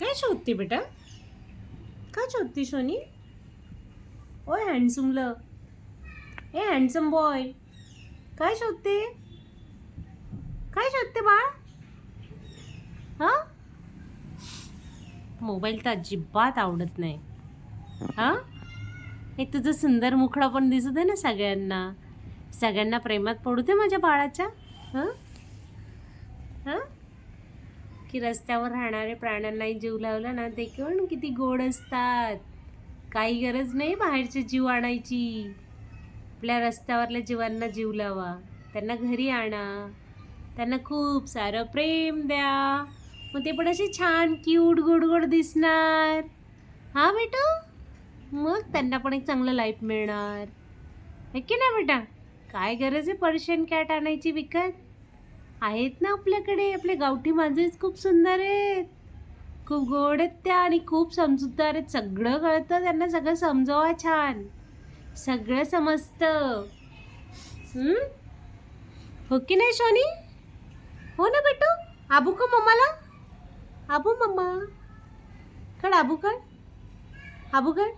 काय शोधते बेटा? काय शोधते सोनी ओय हँडसमलं ए हँडसम बॉय काय शोधते? काय शोधते बाळ? हां? मोबाईल तर अजिबात आवडत नाही. हां? हे तुझं सुंदर मुखडा पण दिसू दे ना सगळ्यांना. सगळ्यांना प्रेमात पडू दे माझ्या बाळाच्या. हां? की रस्त्यावर राहणारे प्राण्यांनाही जीव लावला ना ते कोण किती गोड असतात. काही गरज नाही बाहेरचे जीव आणायची. आपल्या रस्त्यावरल्या जीवांना जीव लावा. त्यांना घरी आणा. त्यांना खूप सारं प्रेम द्या. मग ते पण असे छान क्यूट गोड गोड दिसणार. हा बेटा? मग त्यांना पण एक चांगलं लाईफ मिळणार. आहे की नाही बेटा? काय गरज आहे पर्शियन कॅट आणायची विकत? आहेत ना आपल्याकडे? आपले गावठी मांजरीच खूप सुंदर आहेत. खूप गोड आहेत त्या आणि खूप समजूतदार आहेत. सगळं कळतं त्यांना सगळं समजावा छान. सगळं समजतं. हो की नाही शोनी? हो ना बेटू? आबू का मम्माला? आबू मम्मा. कड आबू कड? आबू कड?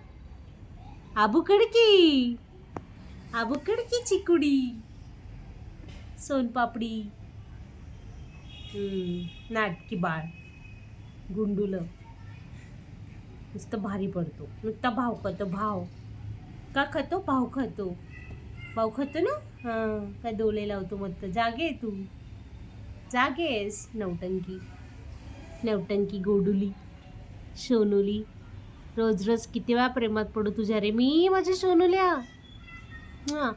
आबू कड की? आबू कड की चिकुडी? सोनपापडी नाटकी बाळ. गुंडुलं. नुसतं भारी पडतो. नुसता भाव खातो भाव. का खातो? भाव खातो. भाव खातो ना? हां. काय डोले लावतो मग जागे तू. जागेस नवटंकी नवटंकी गोडुली. सोनुली. रोज रोज किती वेळा प्रेमात पडू तुझ्या रे? मी माझ्या सोनुल्या. हां.